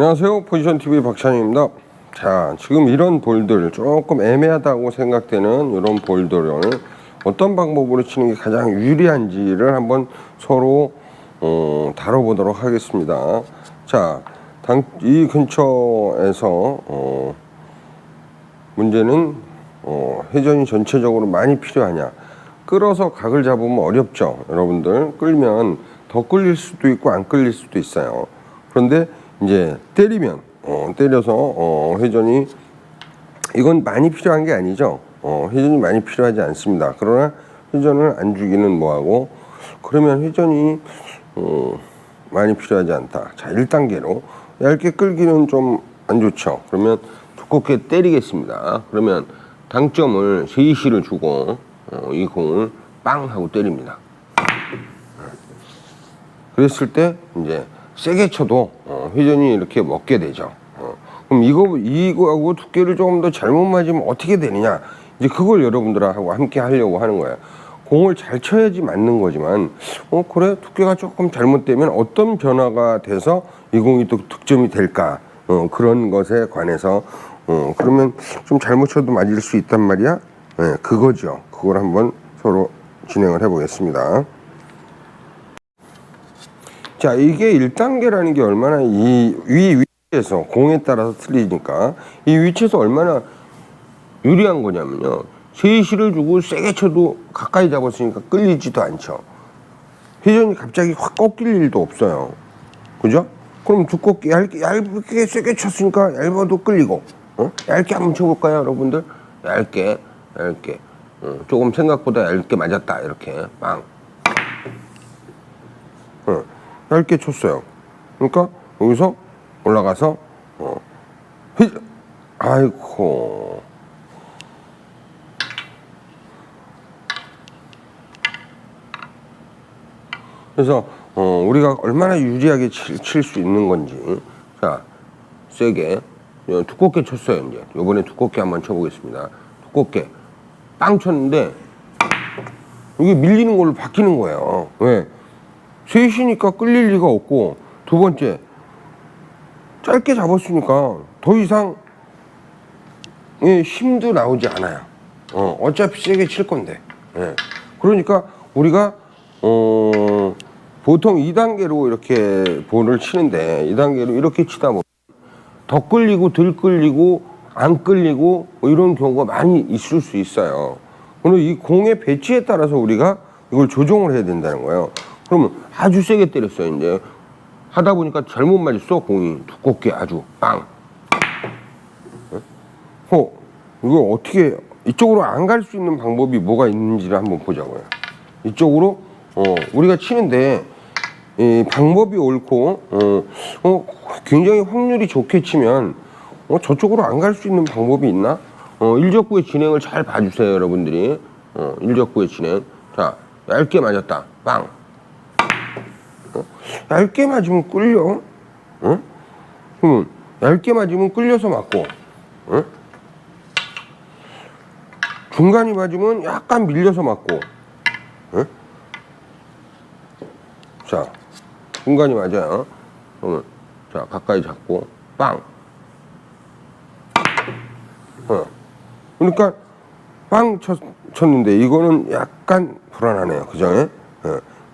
안녕하세요. 포지션TV 박찬입니다. 자, 지금 이런 볼들, 조금 애매하다고 생각되는 이런 볼들을 어떤 방법으로 치는 게 가장 유리한지를 한번 서로 어, 다뤄보도록 하겠습니다. 자, 당, 이 근처에서 어, 문제는 어, 회전이 전체적으로 많이 필요하냐. 끌어서 각을 잡으면 어렵죠. 여러분들 끌면 더 끌릴 수도 있고 안 끌릴 수도 있어요. 그런데 이제 때리면 어, 때려서 어, 회전이 이건 많이 필요한 게 아니죠. 어, 회전이 많이 필요하지 않습니다. 그러나 회전을 안 주기는 뭐하고 그러면 회전이 어, 많이 필요하지 않다. 자, 1단계로 얇게 끌기는 좀 안 좋죠. 그러면 두껍게 때리겠습니다. 그러면 당점을 세이시를 주고 어, 이 공을 빵 하고 때립니다. 그랬을 때 이제 세게 쳐도 어, 회전이 이렇게 먹게 되죠. 어, 그럼 이거 이거하고 두께를 조금 더 잘못 맞으면 어떻게 되느냐? 이제 그걸 여러분들하고 함께 하려고 하는 거예요. 공을 잘 쳐야지 맞는 거지만 어 그래 두께가 조금 잘못되면 어떤 변화가 돼서 이 공이 또 득점이 될까? 어, 그런 것에 관해서 어, 그러면 좀 잘못 쳐도 맞을 수 있단 말이야. 네, 그거죠. 그걸 한번 서로 진행을 해 보겠습니다. 자, 이게 1단계라는 게 얼마나 이 위 위치에서 공에 따라서 틀리니까 이 위치에서 얼마나 유리한 거냐면요. 세시를 주고 세게 쳐도 가까이 잡았으니까 끌리지도 않죠. 회전이 갑자기 확 꺾일 일도 없어요. 그죠? 그럼 두껍게 얇게 얇게 세게 쳤으니까 얇아도 끌리고 어? 얇게 한번 쳐볼까요, 여러분들? 얇게 얇게 어, 조금 생각보다 얇게 맞았다 이렇게 빵. 어, 얇게 쳤어요. 그러니까 여기서 올라가서 어, 휘, 아이고. 그래서 어, 우리가 얼마나 유리하게 칠 수 있는 건지. 자 세게. 어, 두껍게 쳤어요 이제. 이번에 두껍게 한번 쳐보겠습니다. 두껍게. 빵 쳤는데 이게 밀리는 걸로 바뀌는 거예요. 왜 셋이니까 끌릴 리가 없고 두 번째 짧게 잡았으니까 더 이상 예, 힘도 나오지 않아요 어, 어차피 세게 칠 건데 예. 그러니까 우리가 어, 보통 2단계로 이렇게 볼을 치는데 2단계로 이렇게 치다 보면 더 끌리고 덜 끌리고 안 끌리고 뭐 이런 경우가 많이 있을 수 있어요. 그런데 이 공의 배치에 따라서 우리가 이걸 조정을 해야 된다는 거예요. 그러면 아주 세게 때렸어요. 이제 하다 보니까 잘못 맞았어 공이 두껍게 아주 빵. 어 이거 어떻게 이쪽으로 안 갈 수 있는 방법이 뭐가 있는지를 한번 보자고요. 이쪽으로 어 우리가 치는데 이 방법이 옳고 어, 어 굉장히 확률이 좋게 치면 어 저쪽으로 안 갈 수 있는 방법이 있나? 어 일적구의 진행을 잘 봐주세요 여러분들이 어 일적구의 진행 자 얇게 맞았다 빵 어? 얇게 맞으면 끌려 어? 그러면 얇게 맞으면 끌려서 맞고 어? 중간이 맞으면 약간 밀려서 맞고 어? 자 중간이 맞아요 그러면 자 가까이 잡고 빵 어. 그러니까 빵 쳤, 쳤는데 이거는 약간 불안하네요 그죠? 예.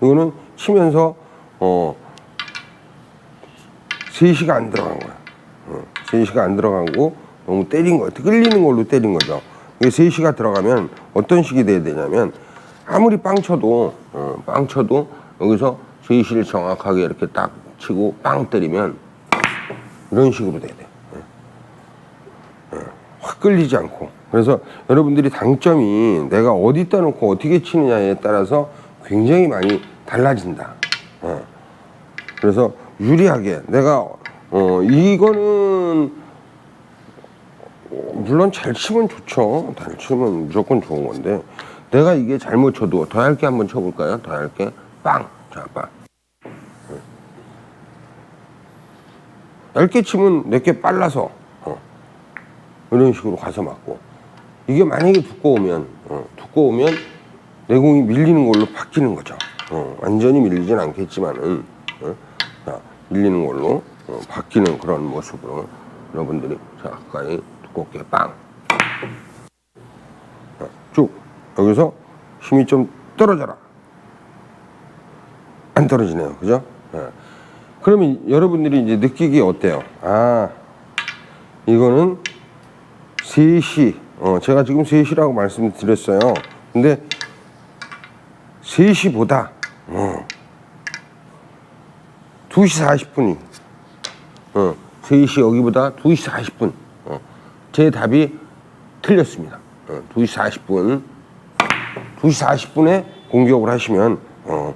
이거는 치면서 어 3시가 안 들어간 거야 어. 3시가 안 들어가고 너무 때린 거 끌리는 걸로 때린 거죠 이게 3시가 들어가면 어떤 식이 돼야 되냐면 아무리 빵 쳐도 어, 빵 쳐도 여기서 3시를 정확하게 이렇게 딱 치고 빵 때리면 이런 식으로 돼야 돼 예. 예. 확 끌리지 않고 그래서 여러분들이 당점이 내가 어디다 놓고 어떻게 치느냐에 따라서 굉장히 많이 달라진다 어. 그래서 유리하게 내가 어 이거는 어, 물론 잘 치면 좋죠. 잘 치면 무조건 좋은 건데 내가 이게 잘못 쳐도 더 얇게 한번 쳐볼까요? 더 얇게 빵. 자, 빵. 네. 얇게 치면 내게 빨라서 어. 이런 식으로 가서 맞고 이게 만약에 두꺼우면 어, 두꺼우면 내공이 밀리는 걸로 바뀌는 거죠. 어, 완전히 밀리진 않겠지만은 어, 자, 밀리는 걸로 어, 바뀌는 그런 모습으로 여러분들이 자 가까이 두껍게 빵. 자, 쭉 여기서 힘이 좀 떨어져라. 안 떨어지네요, 그죠? 예. 그러면 여러분들이 이제 느끼기 어때요? 아, 이거는 3시. 어, 제가 지금 3시라고 말씀드렸어요. 근데 3시보다 어, 2시 40분이 어, 3시 여기보다 2시 40분. 어, 제 답이 틀렸습니다. 어, 2시 40분. 2시 40분에 공격을 하시면 어,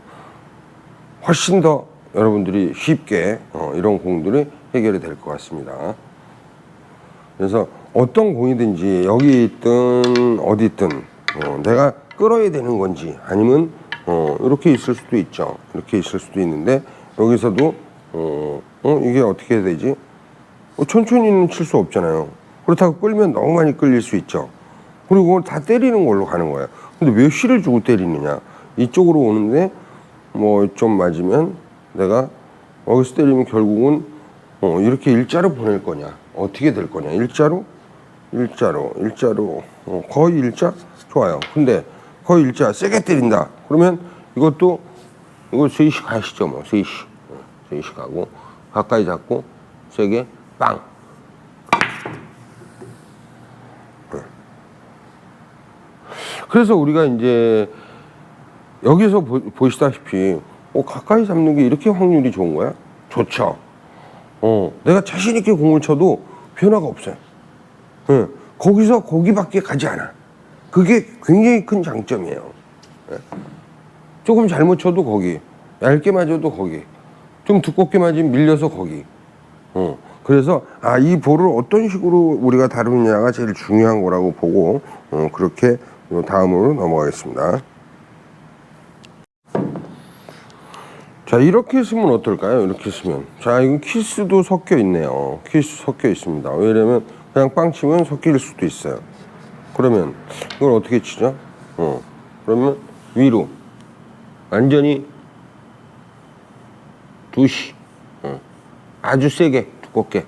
훨씬 더 여러분들이 쉽게 어, 이런 공들이 해결이 될 것 같습니다. 그래서 어떤 공이든지 여기 있든 어디 있든 어, 내가 끌어야 되는 건지 아니면 어, 이렇게 있을 수도 있죠. 이렇게 있을 수도 있는데 여기서도 어, 어, 이게 어떻게 해야 되지? 어, 천천히는 칠 수 없잖아요. 그렇다고 끌면 너무 많이 끌릴 수 있죠. 그리고 다 때리는 걸로 가는 거예요. 근데 몇 시를 주고 때리느냐? 이쪽으로 오는데 뭐 좀 맞으면 내가 여기서 때리면 결국은 어, 이렇게 일자로 보낼 거냐? 어떻게 될 거냐? 일자로? 일자로, 일자로, 어, 거의 일자? 좋아요. 근데 거의 일자 세게 때린다. 그러면 이것도 이거 3시 가시죠, 뭐. 3시. 어, 3시 가고 가까이 잡고 세게 빵. 그래서 우리가 이제 여기서 보, 보시다시피 어, 가까이 잡는 게 이렇게 확률이 좋은 거야? 좋죠. 어, 내가 자신 있게 공을 쳐도 변화가 없어요. 예, 거기서 거기밖에 가지 않아. 그게 굉장히 큰 장점이에요. 예. 조금 잘못 쳐도 거기, 얇게 맞아도 거기, 좀 두껍게 맞으면 밀려서 거기. 어, 그래서 아 이 볼을 어떤 식으로 우리가 다루느냐가 제일 중요한 거라고 보고 어, 그렇게 요 다음으로 넘어가겠습니다. 자 이렇게 쓰면 어떨까요? 이렇게 쓰면 자 이건 키스도 섞여 있네요. 키스 섞여 있습니다. 왜냐면 그냥 빵 치면 섞일 수도 있어요. 그러면 이걸 어떻게 치죠? 어 그러면 위로 완전히 두시 어. 아주 세게 두껍게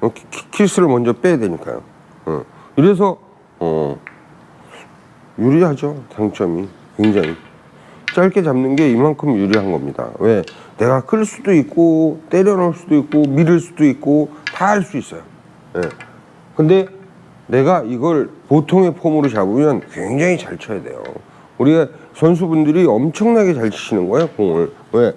어, 키- 키- 키스를 먼저 빼야 되니까요. 어. 이래서 어, 유리하죠. 장점이 굉장히 짧게 잡는 게 이만큼 유리한 겁니다. 왜? 내가 끌 수도 있고 때려 넣을 수도 있고 밀을 수도 있고 다 할 수 있어요. 예. 근데 내가 이걸 보통의 폼으로 잡으면 굉장히 잘 쳐야 돼요. 우리가 선수분들이 엄청나게 잘 치시는 거예요, 공을. 왜?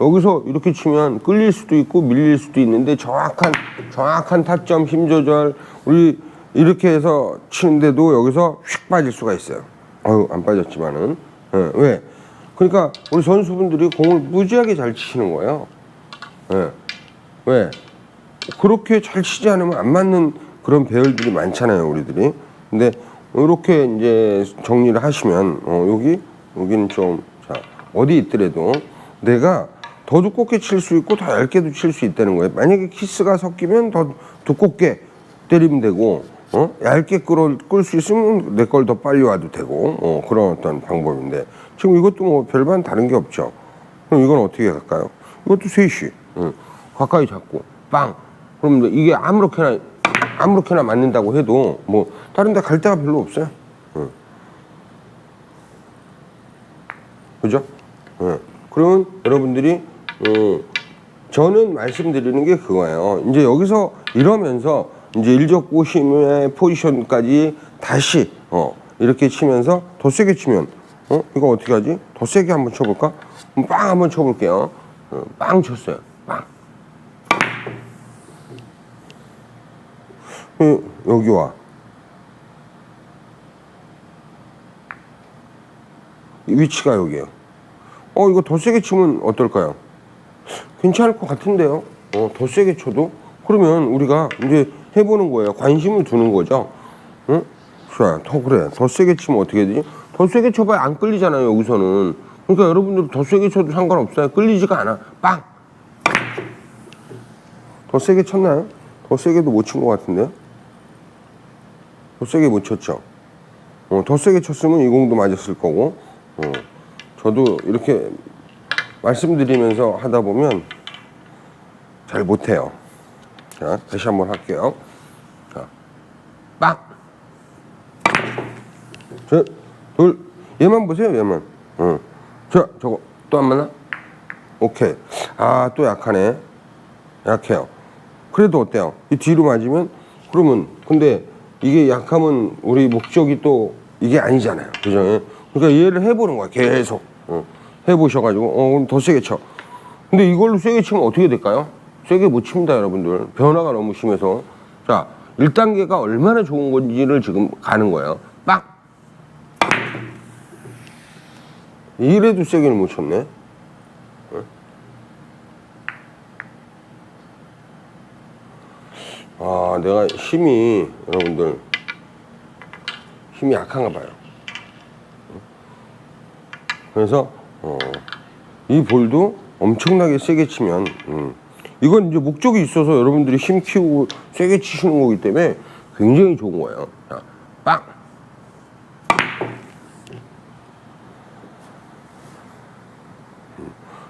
여기서 이렇게 치면 끌릴 수도 있고 밀릴 수도 있는데 정확한 정확한 타점, 힘 조절 우리 이렇게 해서 치는데도 여기서 휙 빠질 수가 있어요. 아유 안 빠졌지만은 예, 왜? 그러니까 우리 선수분들이 공을 무지하게 잘 치시는 거예요. 예. 왜? 그렇게 잘 치지 않으면 안 맞는 그런 배열들이 많잖아요, 우리들이. 근데 이렇게 이제 정리를 하시면 어, 여기 여기는 좀 자, 어디 있더라도 내가 더 두껍게 칠 수 있고 더 얇게도 칠 수 있다는 거예요. 만약에 키스가 섞이면 더 두껍게 때리면 되고 어? 얇게 끌어 끌수 있으면 내 걸 더 빨리 와도 되고 어, 그런 어떤 방법인데 지금 이것도 뭐 별반 다른 게 없죠. 그럼 이건 어떻게 갈까요? 이것도 셋이 응. 가까이 잡고 빵. 그럼 이게 아무렇게나 아무렇게나 맞는다고 해도 뭐 다른 데 갈 데가 별로 없어요. 응. 그죠? 응. 그러면 여러분들이 어, 저는 말씀드리는 게 그거예요. 이제 여기서 이러면서 이제 일적고심의 포지션까지 다시 어, 이렇게 치면서 더 세게 치면 어 이거 어떻게 하지? 더 세게 한번 쳐볼까? 빵 한번 쳐볼게요. 어, 빵 쳤어요. 빵. 어, 여기 와. 위치가 여기에요. 어 이거 더 세게 치면 어떨까요? 괜찮을 것 같은데요. 어, 더 세게 쳐도 그러면 우리가 이제 해보는 거예요. 관심을 두는 거죠. 응? 자, 더 그래. 더 세게 치면 어떻게 되지? 더 세게 쳐봐야 안 끌리잖아요. 여기서는. 그러니까 여러분들 더 세게 쳐도 상관없어요. 끌리지가 않아. 빵. 더 세게 쳤나요? 더 세게도 못 친 것 같은데요? 더 세게 못 쳤죠. 어, 더 세게 쳤으면 이 공도 맞았을 거고. 어, 저도 이렇게 말씀드리면서 하다 보면 잘 못해요. 자, 다시 한번 할게요. 자, 빵! 저, 둘, 얘만 보세요, 얘만. 응. 자, 저거, 또 안 맞나? 오케이. 아, 또 약하네. 약해요. 그래도 어때요? 이 뒤로 맞으면, 그러면, 근데 이게 약하면 우리 목적이 또 이게 아니잖아요. 그죠? 예? 그러니까 얘를 해보는 거야, 계속. 응. 해보셔가지고, 어, 그럼 더 세게 쳐. 근데 이걸로 세게 치면 어떻게 될까요? 세게 못 칩니다, 여러분들. 변화가 너무 심해서. 자, 1단계가 얼마나 좋은 건지를 지금 가는 거예요. 빵! 이래도 세게는 못 쳤네. 아, 내가 힘이, 여러분들, 힘이 약한가 봐요. 그래서, 어, 이 볼도 엄청나게 세게 치면, 음, 이건 이제 목적이 있어서 여러분들이 힘 키우고 세게 치시는 거기 때문에 굉장히 좋은 거예요. 자, 빵!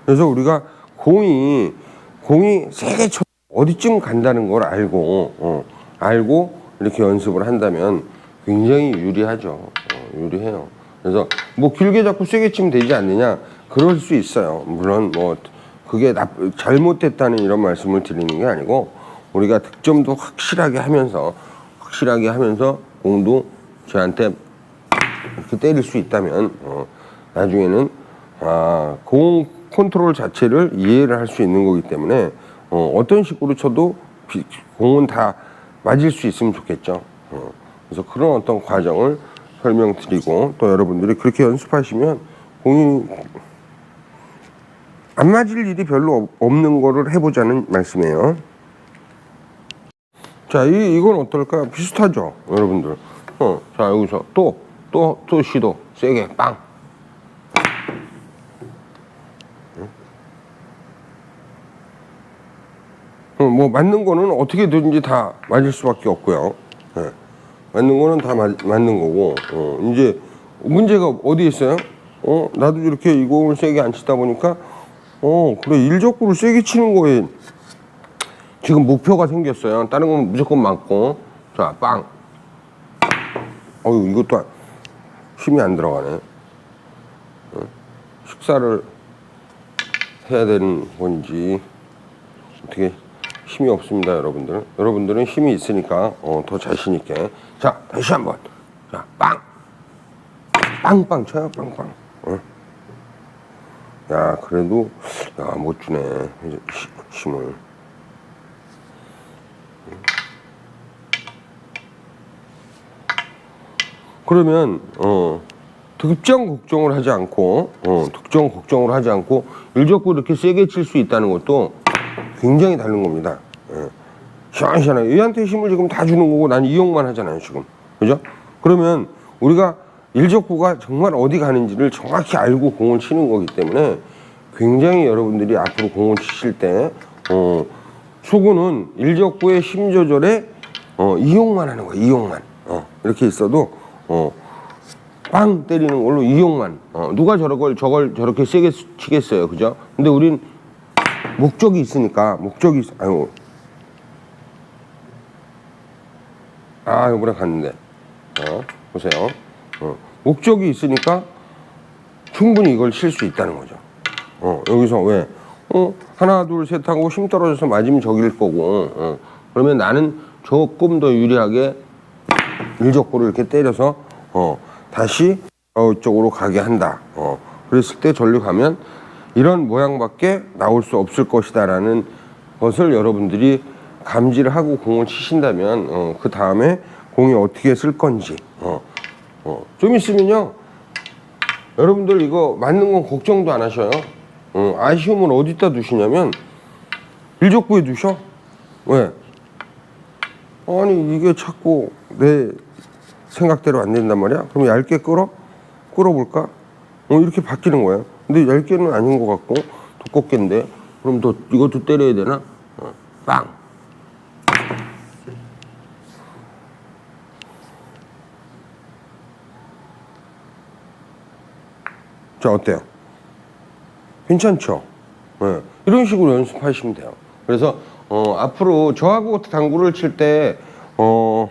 그래서 우리가 공이 공이 세게 쳐 어디쯤 간다는 걸 알고 어, 알고 이렇게 연습을 한다면 굉장히 유리하죠. 어, 유리해요. 그래서 뭐 길게 잡고 세게 치면 되지 않느냐 그럴 수 있어요. 물론 뭐 그게 나, 잘못됐다는 이런 말씀을 드리는 게 아니고 우리가 득점도 확실하게 하면서 확실하게 하면서 공도 저한테 이렇게 때릴 수 있다면 어, 나중에는 아, 공 컨트롤 자체를 이해를 할 수 있는 거기 때문에 어, 어떤 식으로 쳐도 비- 공은 다 맞을 수 있으면 좋겠죠. 어, 그래서 그런 어떤 과정을 설명드리고 또 여러분들이 그렇게 연습하시면 공이 안 맞을 일이 별로 없- 없는 거를 해보자는 말씀이에요. 자, 이, 이건 어떨까? 비슷하죠, 여러분들. 어, 자, 여기서 또, 또, 또 시도. 세게, 빵. 어, 뭐, 맞는 거는 어떻게든지 다 맞을 수밖에 없고요. 예. 맞는 거는 다 맞, 맞는 거고, 어, 이제 문제가 어디 있어요? 어, 나도 이렇게 이 공을 세게 안 치다 보니까, 어, 그래, 일적구를 세게 치는 거에 지금 목표가 생겼어요. 다른 건 무조건 맞고. 자, 빵. 어유 이것도 안- 힘이 안 들어가네. 어? 식사를 해야 되는 건지 어떻게 힘이 없습니다, 여러분들. 여러분들은 힘이 있으니까 어, 더 자신 있게. 자, 다시 한 번. 자, 빵. 빵빵 쳐요, 빵빵. 어? 야, 그래도 야, 못 주네. 이제 히- 힘을. 그러면 어 득점 걱정을 하지 않고 어 득점 걱정을 하지 않고 일적구 이렇게 세게 칠 수 있다는 것도 굉장히 다른 겁니다. 예. 시원시원하게 얘한테 힘을 지금 다 주는 거고 난 이용만 하잖아요 지금 그죠? 그러면 우리가 일적구가 정말 어디 가는지를 정확히 알고 공을 치는 거기 때문에 굉장히 여러분들이 앞으로 공을 치실 때 어, 수구는 일적구의 힘 조절에 어, 이용만 하는 거야 이용만 어, 이렇게 있어도 어, 빵 때리는 걸로 이용만 어, 누가 저걸 저걸 저렇게 세게 치겠어요 그죠? 근데 우린 목적이 있으니까 목적이 있, 아유 아 이번에 갔는데. 어, 보세요. 어, 목적이 있으니까 충분히 이걸 칠 수 있다는 거죠. 어, 여기서 왜? 어, 하나 둘 셋 하고 힘 떨어져서 맞으면 저길 거고. 어, 그러면 나는 조금 더 유리하게 일적구를 이렇게 때려서 어, 다시 저쪽으로 가게 한다. 어, 그랬을 때 전류 가면 이런 모양밖에 나올 수 없을 것이다라는 것을 여러분들이 감지를 하고 공을 치신다면 어, 그 다음에 공이 어떻게 쓸 건지 어, 어, 좀 있으면요 여러분들 이거 맞는 건 걱정도 안 하셔요. 어, 아쉬움은 어디다 두시냐면 일족구에 두셔. 왜? 아니 이게 자꾸 내 생각대로 안 된단 말이야. 그럼 얇게 끌어? 끌어볼까? 어 이렇게 바뀌는 거야. 근데 얇게는 아닌 것 같고 두껍겠는데 그럼 더 이것도 때려야 되나? 어, 빵. 자 어때요? 괜찮죠? 예, 이런 식으로 연습하시면 돼요. 그래서 어, 앞으로 저하고 당구를 칠 때 어,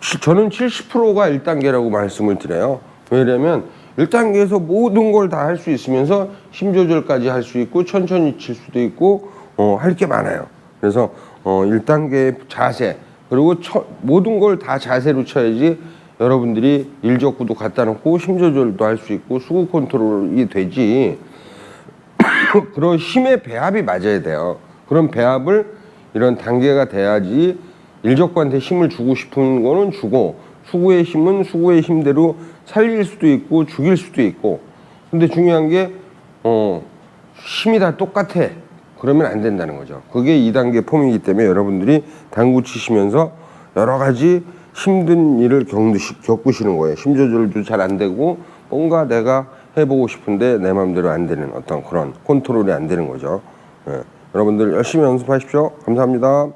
치- 저는 70%가 1단계라고 말씀을 드려요. 왜냐면 1단계에서 모든 걸 다 할 수 있으면서 힘 조절까지 할 수 있고 천천히 칠 수도 있고 어, 할 게 많아요. 그래서 어, 1단계 자세 그리고 처- 모든 걸 다 자세로 쳐야지 여러분들이 일적구도 갖다 놓고 힘 조절도 할 수 있고 수구 컨트롤이 되지 그런 힘의 배합이 맞아야 돼요. 그런 배합을 이런 단계가 돼야지 일적구한테 힘을 주고 싶은 거는 주고 수구의 힘은 수구의 힘대로 살릴 수도 있고 죽일 수도 있고 근데 중요한 게 어, 힘이 다 똑같아. 그러면 안 된다는 거죠. 그게 2단계 폼이기 때문에 여러분들이 당구 치시면서 여러 가지 힘든 일을 겪으시, 겪으시는 거예요. 힘 조절도 잘 안 되고 뭔가 내가 해보고 싶은데 내 마음대로 안 되는 어떤 그런 컨트롤이 안 되는 거죠. 예. 여러분들 열심히 연습하십시오. 감사합니다.